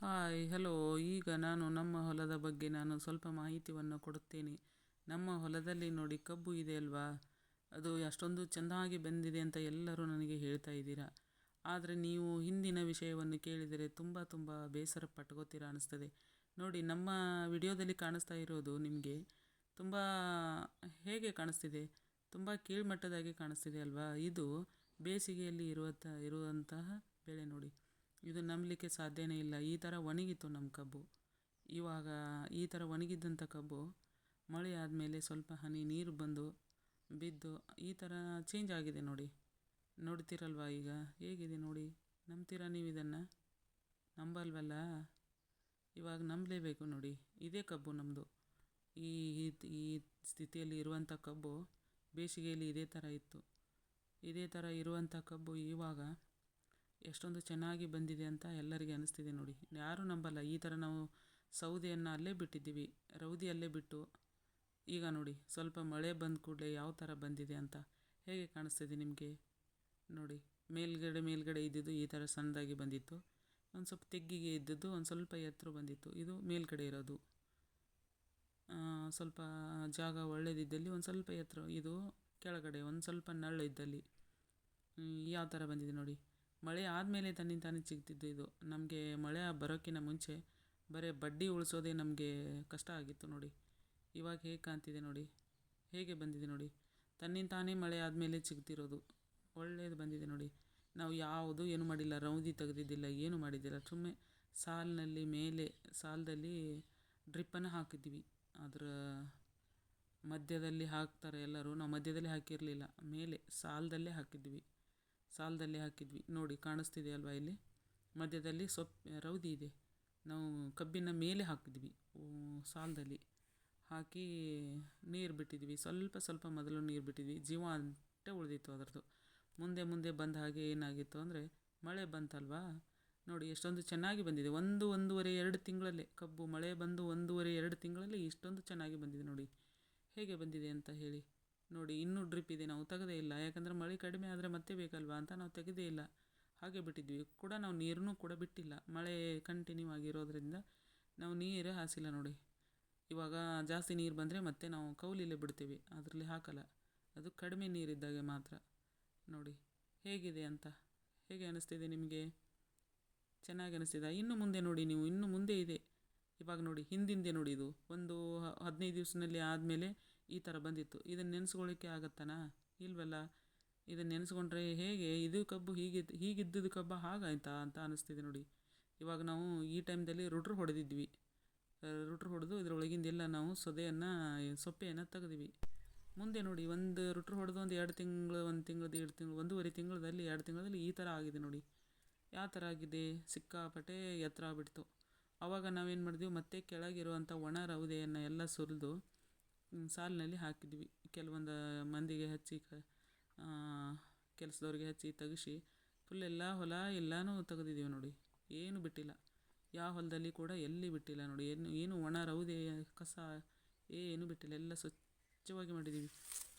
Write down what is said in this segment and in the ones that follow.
Hi hello ಈಗ ನಾನು ನಮ್ಮ ಹೊಲದ ಬಗ್ಗೆ ನಾನು ಸ್ವಲ್ಪ ಮಾಹಿತಿಯನ್ನು ಕೊಡುತ್ತೇನೆ. ನಮ್ಮ ಹೊಲದಲ್ಲಿ ನೋಡಿ ಕಬ್ಬು ಇದೆ ಅಲ್ವಾ? ಅದು ಅಷ್ಟೊಂದು ಚೆನ್ನಾಗಿ ಬಂದಿದೆ ಅಂತ ಎಲ್ಲರೂ ನನಗೆ ಹೇಳ್ತಾ ಇದ್ದೀರಾ. ಆದರೆ ನೀವು ಹಿಂದಿನ ವಿಷಯವನ್ನು ಕೇಳಿದರೆ ತುಂಬ ತುಂಬ ಬೇಸರ ಪಟ್ಕೋತೀರ ಅನ್ನಿಸ್ತದೆ ನೋಡಿ, ನಮ್ಮ ವಿಡಿಯೋದಲ್ಲಿ ಕಾಣಿಸ್ತಾ ಇರೋದು ನಿಮಗೆ ತುಂಬ ಹೇಗೆ ಕಾಣಿಸ್ತಿದೆ? ತುಂಬ ಕೀಳ್ಮಟ್ಟದಾಗಿ ಕಾಣಿಸ್ತಿದೆ ಅಲ್ವಾ? ಇದು ಬೇಸಿಗೆಯಲ್ಲಿ ಇರುವಂಥ ಇರುವಂತಹ ಬೆಳೆ ನೋಡಿ. ಇದು ನಂಬಲಿಕ್ಕೆ ಸಾಧ್ಯನೇ ಇಲ್ಲ. ಈ ಥರ ಒಣಗಿತ್ತು ನಮ್ಮ ಕಬ್ಬು. ಇವಾಗ ಈ ಥರ ಒಣಗಿದ್ದಂಥ ಕಬ್ಬು ಮಳೆ ಆದಮೇಲೆ ಸ್ವಲ್ಪ ಹನಿ ನೀರು ಬಂದು ಬಿದ್ದು ಈ ಥರ ಚೇಂಜ್ ಆಗಿದೆ ನೋಡಿ. ನೋಡ್ತೀರಲ್ವಾ ಈಗ? ಹೇಗಿದೆ ನೋಡಿ? ನಂಬ್ತೀರಾ ನೀವು ಇದನ್ನು? ನಂಬಲ್ವಲ್ಲ? ಇವಾಗ ನಂಬಲೇಬೇಕು ನೋಡಿ. ಇದೇ ಕಬ್ಬು ನಮ್ಮದು ಈ ಈ ಸ್ಥಿತಿಯಲ್ಲಿ ಇರುವಂಥ ಕಬ್ಬು ಬೇಸಿಗೆಯಲ್ಲಿ ಇದೇ ಥರ ಇತ್ತು. ಇದೇ ಥರ ಇರುವಂಥ ಕಬ್ಬು ಇವಾಗ ಎಷ್ಟೊಂದು ಚೆನ್ನಾಗಿ ಬಂದಿದೆ ಅಂತ ಎಲ್ಲರಿಗೆ ಅನ್ನಿಸ್ತಿದೆ ನೋಡಿ. ಯಾರೂ ನಂಬಲ್ಲ. ಈ ಥರ ನಾವು ಸೌದೆಯನ್ನು ಅಲ್ಲೇ ಬಿಟ್ಟಿದ್ದೀವಿ. ರೌದಿ ಅಲ್ಲೇ ಬಿಟ್ಟು ಈಗ ನೋಡಿ ಸ್ವಲ್ಪ ಮಳೆ ಬಂದ ಕೂಡಲೇ ಯಾವ ಥರ ಬಂದಿದೆ ಅಂತ ಹೇಗೆ ಕಾಣಿಸ್ತಿದೆ ನಿಮಗೆ? ನೋಡಿ ಮೇಲ್ಗಡೆ ಮೇಲ್ಗಡೆ ಇದ್ದಿದ್ದು ಈ ಥರ ಸಣ್ಣದಾಗಿ ಬಂದಿತ್ತು. ಒಂದು ಸ್ವಲ್ಪ ತೆಗ್ಗಿಗೆ ಇದ್ದದ್ದು ಒಂದು ಸ್ವಲ್ಪ ಎತ್ತರ ಬಂದಿತ್ತು. ಇದು ಮೇಲ್ಗಡೆ ಇರೋದು. ಸ್ವಲ್ಪ ಜಾಗ ಒಳ್ಳೆದಿದ್ದಲ್ಲಿ ಒಂದು ಸ್ವಲ್ಪ ಎತ್ತರ, ಇದು ಕೆಳಗಡೆ ಒಂದು ಸ್ವಲ್ಪ ನಳ್ಳು ಇದ್ದಲ್ಲಿ. ಯಾವ ಥರ ಬಂದಿದೆ ನೋಡಿ. ಮಳೆ ಆದಮೇಲೆ ತನ್ನಿಂದ ತಾನೇ ಸಿಗ್ತಿದ್ದು ಇದು. ನಮಗೆ ಮಳೆ ಬರೋಕ್ಕಿಂತ ಮುಂಚೆ ಬರೀ ಬಡ್ಡಿ ಉಳಿಸೋದೇ ನಮಗೆ ಕಷ್ಟ ಆಗಿತ್ತು ನೋಡಿ. ಇವಾಗ ಹೇಗೆ ಕಾಣ್ತಿದೆ ನೋಡಿ. ಹೇಗೆ ಬಂದಿದೆ ನೋಡಿ. ತನ್ನಿಂದ ತಾನೇ ಮಳೆ ಆದಮೇಲೆ ಸಿಗ್ತಿರೋದು ಒಳ್ಳೆಯದು ಬಂದಿದೆ ನೋಡಿ. ನಾವು ಯಾವುದು ಏನು ಮಾಡಿಲ್ಲ, ರೌದಿ ತೆಗೆದಿದ್ದಿಲ್ಲ, ಏನು ಮಾಡಿದ್ದಿಲ್ಲ. ಸುಮ್ಮನೆ ಸಾಲಿನಲ್ಲಿ ಮೇಲೆ, ಸಾಲದಲ್ಲಿ ಡ್ರಿಪ್ಪನ್ನು ಹಾಕಿದ್ವಿ ಅದರ ಮಧ್ಯದಲ್ಲಿ ಹಾಕ್ತಾರೆ ಎಲ್ಲರೂ. ನಾವು ಮಧ್ಯದಲ್ಲಿ ಹಾಕಿರಲಿಲ್ಲ, ಮೇಲೆ ಸಾಲದಲ್ಲೇ ಹಾಕಿದ್ವಿ ಸಾಲದಲ್ಲಿ ಹಾಕಿದ್ವಿ. ನೋಡಿ, ಕಾಣಿಸ್ತಿದೆ ಅಲ್ವಾ ಇಲ್ಲಿ? ಮಧ್ಯದಲ್ಲಿ ಸೊಪ್ಪು ರೌದಿ ಇದೆ. ನಾವು ಕಬ್ಬಿನ ಮೇಲೆ ಹಾಕಿದ್ವಿ ಸಾಲದಲ್ಲಿ. ಹಾಕಿ ನೀರು ಬಿಟ್ಟಿದ್ವಿ. ಸ್ವಲ್ಪ ಸ್ವಲ್ಪ ಮೊದಲು ನೀರು ಬಿಟ್ಟಿದ್ವಿ. ಜೀವ ಅಂತ ಉಳಿದಿತ್ತು ಅದರದ್ದು. ಮುಂದೆ ಮುಂದೆ ಬಂದ ಹಾಗೆ ಏನಾಗಿತ್ತು ಅಂದರೆ, ಮಳೆ ಬಂತಲ್ವಾ? ನೋಡಿ, ಎಷ್ಟೊಂದು ಚೆನ್ನಾಗಿ ಬಂದಿದೆ. ಒಂದು, ಒಂದೂವರೆ, ಎರಡು ತಿಂಗಳಲ್ಲೇ ಕಬ್ಬು ಮಳೆ ಬಂದು ಒಂದೂವರೆ, ಎರಡು ತಿಂಗಳಲ್ಲಿ ಇಷ್ಟೊಂದು ಚೆನ್ನಾಗಿ ಬಂದಿದೆ ನೋಡಿ. ಹೇಗೆ ಬಂದಿದೆ ಅಂತ ಹೇಳಿ. ನೋಡಿ, ಇನ್ನೂ ಡ್ರಿಪ್ ಇದೆ. ನಾವು ತೆಗೆದೇ ಇಲ್ಲ. ಯಾಕಂದರೆ ಮಳೆ ಕಡಿಮೆ ಆದರೆ ಮತ್ತೆ ಬೇಕಲ್ವಾ ಅಂತ ನಾವು ತೆಗೆದೇ ಇಲ್ಲ. ಹಾಗೆ ಬಿಟ್ಟಿದ್ವಿ. ಕೂಡ ನಾವು ನೀರನ್ನು ಕೂಡ ಬಿಟ್ಟಿಲ್ಲ. ಮಳೆ ಕಂಟಿನ್ಯೂ ಆಗಿರೋದ್ರಿಂದ ನಾವು ನೀರೇ ಹಾಸಿಲ್ಲ ನೋಡಿ. ಇವಾಗ ಜಾಸ್ತಿ ನೀರು ಬಂದರೆ ಮತ್ತೆ ನಾವು ಕೌಲಿಲೆ ಬಿಡ್ತೀವಿ. ಅದರಲ್ಲಿ ಹಾಕಲ್ಲ. ಅದು ಕಡಿಮೆ ನೀರಿದ್ದಾಗೆ ಮಾತ್ರ. ನೋಡಿ, ಹೇಗಿದೆ ಅಂತ. ಹೇಗೆ ಅನಿಸ್ತಿದೆ ನಿಮಗೆ? ಚೆನ್ನಾಗಿ ಅನಿಸ್ತಿದೆ? ಇನ್ನು ಮುಂದೆ ನೋಡಿ ನೀವು. ಇನ್ನು ಮುಂದೆ ಇದೆ. ಇವಾಗ ನೋಡಿ, ಹಿಂದಿಂದೆ ನೋಡಿ ಇದು. ಒಂದು ಹದಿನೈದು ದಿವಸದಲ್ಲಿ ಆದಮೇಲೆ ಈ ಥರ ಬಂದಿತ್ತು. ಇದನ್ನು ನೆನೆಸ್ಕೊಳ್ಳಿಕ್ಕೆ ಆಗತ್ತನಾ? ಇಲ್ವಲ್ಲ? ಇದನ್ನು ನೆನೆಸ್ಕೊಂಡ್ರೆ ಹೇಗೆ? ಇದು ಕಬ್ಬು ಹೀಗೆ, ಹೀಗಿದ್ದದ್ದು ಕಬ್ಬು ಹಾಗಾಯ್ತಾ ಅಂತ ಅನ್ನಿಸ್ತಿದೆ ನೋಡಿ. ಇವಾಗ ನಾವು ಈ ಟೈಮ್ದಲ್ಲಿ ರುಟ್ರ್ ಹೊಡೆದಿದ್ವಿ. ರುಟ್ರ್ ಹೊಡೆದು ಇದರೊಳಗಿಂದೆಲ್ಲ ನಾವು ಸೊದೆಯನ್ನು, ಸೊಪ್ಪೆಯನ್ನು ತೆಗೆದ್ವಿ. ಮುಂದೆ ನೋಡಿ, ಒಂದು ರುಟ್ರ್ ಹೊಡೆದು ಒಂದು ಎರಡು ತಿಂಗಳು, ಒಂದು ತಿಂಗಳು ಎರಡು ತಿಂಗಳು, ಒಂದೂವರೆ ತಿಂಗಳಲ್ಲಿ ಎರಡು ತಿಂಗಳಲ್ಲಿ ಈ ಥರ ಆಗಿದೆ ನೋಡಿ. ಯಾವ ಥರ ಆಗಿದೆ? ಸಿಕ್ಕಾಪಟ್ಟೆ ಎತ್ತರ ಆಗ್ಬಿಡ್ತು. ಆವಾಗ ನಾವೇನು ಮಾಡಿದ್ವಿ? ಮತ್ತೆ ಕೆಳಗಿರುವಂಥ ಒಣ ರೌದೆಯನ್ನು ಎಲ್ಲ ಸುರಿದು ಸಾಲಿನಲ್ಲಿ ಹಾಕಿದ್ವಿ. ಕೆಲವೊಂದು ಮಂದಿಗೆ ಹಚ್ಚಿ, ಕ ಕೆಲಸದವ್ರಿಗೆ ಹಚ್ಚಿ, ತೆಗಿಸಿ ಫುಲ್ ಎಲ್ಲ ಹೊಲ ಎಲ್ಲನೂ ತೆಗೆದಿದ್ದೀವಿ ನೋಡಿ. ಏನು ಬಿಟ್ಟಿಲ್ಲ. ಯಾವ ಹೊಲದಲ್ಲಿ ಕೂಡ ಎಲ್ಲಿ ಬಿಟ್ಟಿಲ್ಲ ನೋಡಿ. ಏನು ಏನು ಒಣ ರೌದೆ, ಕಸ ಏನು ಬಿಟ್ಟಿಲ್ಲ. ಎಲ್ಲ ಸ್ವಚ್ಛವಾಗಿ ಮಾಡಿದ್ದೀವಿ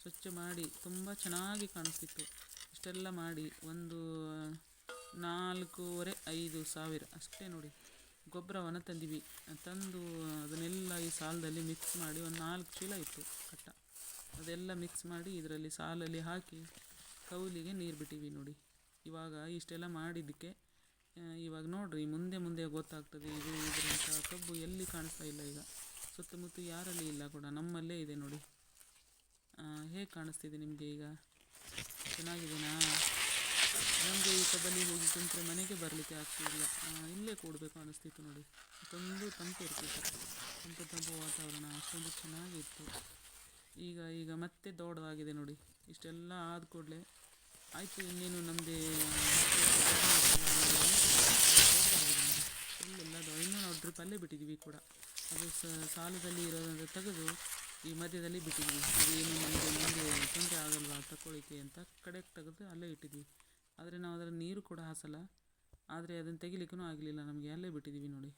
ಸ್ವಚ್ಛ ಮಾಡಿ ತುಂಬ ಚೆನ್ನಾಗಿ ಕಾಣಿಸ್ತಿತ್ತು. ಇಷ್ಟೆಲ್ಲ ಮಾಡಿ ಒಂದು ನಾಲ್ಕೂವರೆ ಐದು ಸಾವಿರ ಅಷ್ಟೇ ನೋಡಿ. ಗೊಬ್ಬರವನ್ನು ತಂದಿವಿ. ತಂದು ಅದನ್ನೆಲ್ಲ ಈ ಸಾಲದಲ್ಲಿ ಮಿಕ್ಸ್ ಮಾಡಿ ಒಂದು ನಾಲ್ಕು ಚೀಲ ಇತ್ತು ಕಟ್ಟ. ಅದೆಲ್ಲ ಮಿಕ್ಸ್ ಮಾಡಿ ಇದರಲ್ಲಿ ಸಾಲಲ್ಲಿ ಹಾಕಿ ಕೌಲಿಗೆ ನೀರು ಬಿಟ್ಟಿವಿ ನೋಡಿ. ಇವಾಗ ಇಷ್ಟೆಲ್ಲ ಮಾಡಿದ್ದಕ್ಕೆ ಇವಾಗ ನೋಡಿರಿ ಮುಂದೆ ಮುಂದೆ ಗೊತ್ತಾಗ್ತದೆ ಇದು ಇದರಂಥ ಕಬ್ಬು ಎಲ್ಲಿ ಕಾಣಿಸ್ತಾ ಇಲ್ಲ ಈಗ. ಸುತ್ತಮುತ್ತ ಯಾರಲ್ಲಿ ಇಲ್ಲ ಕೂಡ, ನಮ್ಮಲ್ಲೇ ಇದೆ ನೋಡಿ. ಹೇಗೆ ಕಾಣಿಸ್ತಿದೆ ನಿಮಗೆ ಈಗ? ಚೆನ್ನಾಗಿದೆನಾ? ನಮಗೆ ಈ ಕಬ್ಬಲ್ಲಿ ಹೋಗಿ ಕುಂತ್ರೆ ಮನೆಗೆ ಬರಲಿಕ್ಕೆ ಆಗ್ತಿಲ್ಲ. ಇಲ್ಲೇ ಕೂಡಬೇಕು ಅನಿಸ್ತಿತ್ತು ನೋಡಿ. ಅಷ್ಟೊಂದು ತಂಪು ಇರ್ತಿತ್ತು. ತಂಪು ತಂಪು ವಾತಾವರಣ ಅಷ್ಟೊಂದು ಚೆನ್ನಾಗಿತ್ತು. ಈಗ ಈಗ ಮತ್ತೆ ದೊಡ್ಡದಾಗಿದೆ ನೋಡಿ. ಇಷ್ಟೆಲ್ಲ ಆದ ಕೂಡಲೇ ಆಯಿತು, ಇನ್ನೇನು ನಮ್ಮದೇ ಇಲ್ಲೆಲ್ಲ ಇನ್ನೂ ನಾವು ಡ್ರಿಪ್ ಅಲ್ಲೇ ಬಿಟ್ಟಿದ್ವಿ ಕೂಡ. ಅದು ಸಾಲದಲ್ಲಿ ಇರೋದಂದ್ರೆ ತೆಗೆದು ಈ ಮಧ್ಯದಲ್ಲಿ ಬಿಟ್ಟಿದ್ವಿ. ಅದು ಏನು ನಮಗೆ ಮುಂದೆ ತೊಂದರೆ ಆಗಲ್ವಾ ತಗೊಳ್ಳಿಕ್ಕೆ ಅಂತ ಕಡೆಗೆ ತೆಗೆದು ಅಲ್ಲೇ ಇಟ್ಟಿದ್ವಿ. ಆದರೆ ನಾವು ಅದರ ನೀರು ಕೂಡ ಹಾಸಲ್ಲ. ಆದರೆ ಅದನ್ನು ತೆಗಿಲಿಕ್ಕೂ ಆಗಲಿಲ್ಲ. ನಮಗೆ ಅಲ್ಲೇ ಬಿಟ್ಟಿದ್ದೀವಿ ನೋಡಿ.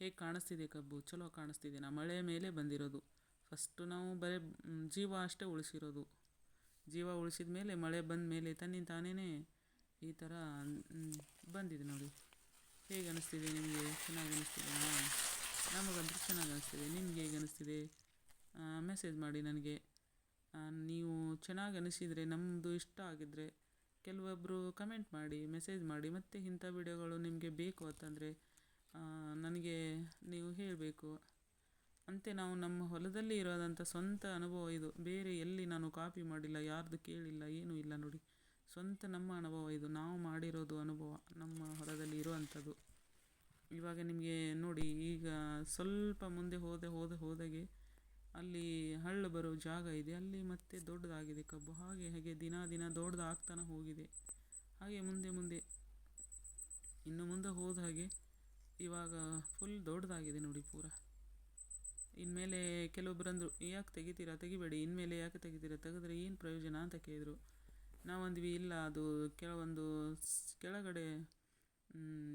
ಹೇಗೆ ಕಾಣಿಸ್ತಿದೆ ಕಬ್ಬು? ಚಲೋ ಕಾಣಿಸ್ತಿದೆ. ನಾ ಮಳೆಯ ಮೇಲೆ ಬಂದಿರೋದು. ಫಸ್ಟು ನಾವು ಬರೀ ಜೀವ ಅಷ್ಟೇ ಉಳಿಸಿರೋದು. ಜೀವ ಉಳಿಸಿದ ಮೇಲೆ ಮಳೆ ಬಂದ ಮೇಲೆ ತನ್ನಿಂದ ತಾನೇ ಈ ಥರ ಬಂದಿದೆ ನೋಡಿ. ಹೇಗೆ ಅನಿಸ್ತಿದೆ ನಿಮಗೆ? ಚೆನ್ನಾಗಿ ಅನಿಸ್ತಿದೆ ನಮಗಂತೂ ಚೆನ್ನಾಗಿ ಅನಿಸ್ತಿದೆ. ನಿಮ್ಗೆ ಹೇಗೆ ಅನಿಸ್ತಿದೆ? ಮೆಸೇಜ್ ಮಾಡಿ ನನಗೆ. ನೀವು ಚೆನ್ನಾಗಿ ಅನಿಸಿದರೆ ನಮ್ಮದು ಇಷ್ಟ ಆಗಿದ್ದರೆ ಕೆಲವೊಬ್ಬರು ಕಮೆಂಟ್ ಮಾಡಿ ಮೆಸೇಜ್ ಮಾಡಿ, ಮತ್ತೆ ಇಂಥ ವಿಡಿಯೋಗಳು ನಿಮಗೆ ಬೇಕು ಅಂತಂದರೆ ನನಗೆ ನೀವು ಹೇಳಬೇಕು. ಅಂತೆ ನಾವು ನಮ್ಮ ಹೊಲದಲ್ಲಿ ಇರೋದಂಥ ಸ್ವಂತ ಅನುಭವ ಇದು. ಬೇರೆ ಎಲ್ಲಿ ನಾನು ಕಾಪಿ ಮಾಡಿಲ್ಲ, ಯಾರ್ದು ಕೇಳಿಲ್ಲ, ಏನೂ ಇಲ್ಲ ನೋಡಿ. ಸ್ವಂತ ನಮ್ಮ ಅನುಭವ ಇದು. ನಾವು ಮಾಡಿರೋದು ಅನುಭವ, ನಮ್ಮ ಹೊಲದಲ್ಲಿ ಇರುವಂಥದ್ದು. ಇವಾಗ ನಿಮಗೆ ನೋಡಿ, ಈಗ ಸ್ವಲ್ಪ ಮುಂದೆ ಹೋದೆ, ಹೋದ, ಹೋದಾಗೆ ಅಲ್ಲಿ ಹಳ್ಳ ಬರೋ ಜಾಗ ಇದೆ. ಅಲ್ಲಿ ಮತ್ತೆ ದೊಡ್ಡದಾಗಿದೆ ಕಬ್ಬು. ಹಾಗೆ ಹಾಗೆ ದಿನ ದಿನ ದೊಡ್ಡದಾಗ್ತಾನೆ ಹೋಗಿದೆ. ಹಾಗೆ ಮುಂದೆ ಮುಂದೆ, ಇನ್ನು ಮುಂದೆ ಹೋದ ಹಾಗೆ ಇವಾಗ ಫುಲ್ ದೊಡ್ಡದಾಗಿದೆ ನೋಡಿ ಪೂರ. ಇನ್ಮೇಲೆ ಕೆಲವೊಬ್ಬರು ಅಂದರು ಯಾಕೆ ತೆಗಿತೀರಾ? ತೆಗಿಬೇಡಿ. ಇನ್ಮೇಲೆ ಯಾಕೆ ತೆಗಿತೀರಾ? ತೆಗೆದ್ರೆ ಏನು ಪ್ರಯೋಜನ? ಅಂತ ಕೇಳಿದರು. ನಾವು ಅಂದ್ವಿ ಇಲ್ಲ, ಅದು ಕೆಲವೊಂದು ಕೆಳಗಡೆ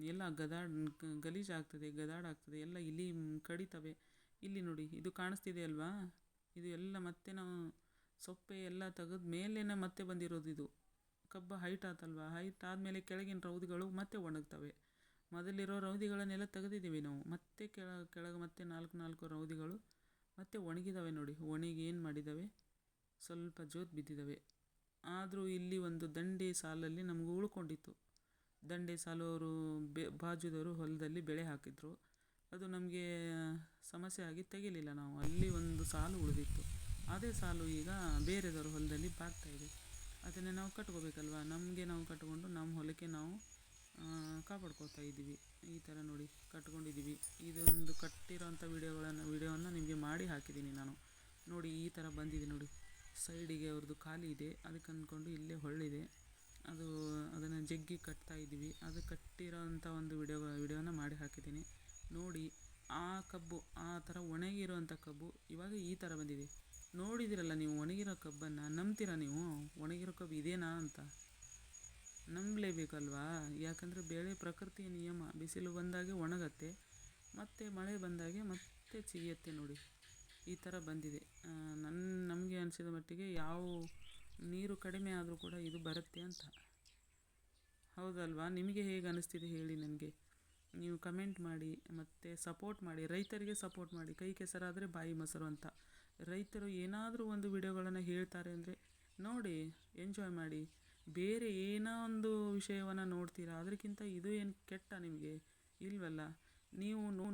ಎಲ್ಲ ಗದಾಡ್, ಗಲೀಜಾಗ್ತದೆ, ಗದಾಡಾಗ್ತದೆ. ಎಲ್ಲ ಇಲಿ ಕಡಿತವೆ. ಇಲ್ಲಿ ನೋಡಿ, ಇದು ಕಾಣಿಸ್ತಿದೆ ಅಲ್ವಾ? ಇದು ಎಲ್ಲ ಮತ್ತೆ ನಾವು ಸೊಪ್ಪೆ ಎಲ್ಲ ತೆಗೆದ ಮೇಲೇನೆ ಮತ್ತೆ ಬಂದಿರೋದು ಇದು. ಕಬ್ಬು ಹೈಟ್ ಆತಲ್ವಾ? ಹೈಟ್ ಆದಮೇಲೆ ಕೆಳಗಿನ ರೌದಿಗಳು ಮತ್ತೆ ಒಣಗ್ತವೆ. ಮೊದಲಿರೋ ರೌದಿಗಳನ್ನೆಲ್ಲ ತೆಗೆದಿದ್ದೀವಿ ನಾವು. ಮತ್ತೆ ಕೆಳ, ಕೆಳಗೆ ಮತ್ತೆ ನಾಲ್ಕು ನಾಲ್ಕು ರೌದಿಗಳು ಮತ್ತೆ ಒಣಗಿದಾವೆ ನೋಡಿ. ಒಣಗಿ ಏನು ಮಾಡಿದ್ದಾವೆ ಸ್ವಲ್ಪ ಜೋತ್ ಬಿದ್ದಿದ್ದಾವೆ ಆದರೂ ಇಲ್ಲಿ ಒಂದು ದಂಡೆ ಸಾಲಲ್ಲಿ ನಮಗೂ ಉಳ್ಕೊಂಡಿತ್ತು. ದಂಡೆ ಸಾಲು ಅವರು ಬೆ, ಬಾಜುದವರು ಹೊಲದಲ್ಲಿ ಬೆಳೆ ಹಾಕಿದ್ರು. ಅದು ನಮಗೆ ಸಮಸ್ಯೆ ಆಗಿ ತೆಗಿಲಿಲ್ಲ ನಾವು. ಅಲ್ಲಿ ಒಂದು ಸಾಲು ಉಳಿದಿತ್ತು. ಅದೇ ಸಾಲು ಈಗ ಬೇರೆದವ್ರ ಹೊಲದಲ್ಲಿ ಬಾಗ್ತಾ ಇದೆ. ಅದನ್ನೇ ನಾವು ಕಟ್ಕೋಬೇಕಲ್ವಾ? ನಮಗೆ ನಾವು ಕಟ್ಕೊಂಡು ನಮ್ಮ ಹೊಲಕ್ಕೆ ನಾವು ಕಾಪಾಡ್ಕೋತಾ ಇದ್ದೀವಿ. ಈ ಥರ ನೋಡಿ ಕಟ್ಕೊಂಡಿದ್ದೀವಿ. ಇದೊಂದು ಕಟ್ಟಿರೋಂಥ ವಿಡಿಯೋಗಳನ್ನು, ವಿಡಿಯೋವನ್ನು ನಿಮಗೆ ಮಾಡಿ ಹಾಕಿದ್ದೀನಿ ನಾನು. ನೋಡಿ, ಈ ಥರ ಬಂದಿದೆ ನೋಡಿ. ಸೈಡಿಗೆ ಅವ್ರದ್ದು ಖಾಲಿ ಇದೆ. ಅದಕ್ಕೆ ಅಂದ್ಕೊಂಡು ಇಲ್ಲೇ ಹೊಳ್ಳಿದೆ ಅದು, ಅದನ್ನು ಜಗ್ಗಿ ಕಟ್ತಾ ಇದ್ದೀವಿ. ಅದು ಕಟ್ಟಿರೋ ಅಂಥ ಒಂದು ವಿಡಿಯೋ, ವಿಡಿಯೋನ ಮಾಡಿ ಹಾಕಿದ್ದೀನಿ. ನೋಡಿ, ಆ ಕಬ್ಬು, ಆ ಥರ ಒಣಗಿರುವಂಥ ಕಬ್ಬು ಇವಾಗ ಈ ಥರ ಬಂದಿದೆ. ನೋಡಿದಿರಲ್ಲ ನೀವು ಒಣಗಿರೋ ಕಬ್ಬನ್ನು, ನಂಬ್ತೀರಾ ನೀವು? ಒಣಗಿರೋ ಕಬ್ಬು ಇದೇನಾ ಅಂತ? ನಂಬಲೇಬೇಕಲ್ವಾ? ಯಾಕಂದರೆ ಬೆಳೆ ಪ್ರಕೃತಿಯ ನಿಯಮ, ಬಿಸಿಲು ಬಂದಾಗೆ ಒಣಗತ್ತೆ, ಮತ್ತು ಮಳೆ ಬಂದಾಗೆ ಮತ್ತೆ ಚಿಗಿಯತ್ತೆ ನೋಡಿ. ಈ ಥರ ಬಂದಿದೆ. ನನ್ನ ನಮಗೆ ಅನಿಸಿದ ಮಟ್ಟಿಗೆ ಯಾವ ನೀರು ಕಡಿಮೆ ಆದರೂ ಕೂಡ ಇದು ಬರುತ್ತೆ ಅಂತ. ಹೌದಲ್ವಾ? ನಿಮಗೆ ಹೇಗೆ ಅನಿಸ್ತಿದೆ ಹೇಳಿ ನನಗೆ. ನೀವು ಕಮೆಂಟ್ ಮಾಡಿ, ಮತ್ತು ಸಪೋರ್ಟ್ ಮಾಡಿ, ರೈತರಿಗೆ ಸಪೋರ್ಟ್ ಮಾಡಿ, ಕೈ ಕೆಸರಾದರೆ ಬಾಯಿ ಮೊಸರು ಅಂತ. ರೈತರು ಏನಾದರೂ ಒಂದು ವಿಡಿಯೋಗಳನ್ನು ಹೇಳ್ತಾರೆ ಅಂದರೆ ನೋಡಿ ಎಂಜಾಯ್ ಮಾಡಿ. ಬೇರೆ ಏನೋ ಒಂದು ವಿಷಯವನ್ನು ನೋಡ್ತೀರಾ ಅದಕ್ಕಿಂತ ಇದು ಏನು ಕೆಟ್ಟ ನಿಮಗೆ? ಇಲ್ವಲ್ಲ? ನೀವು ನೋ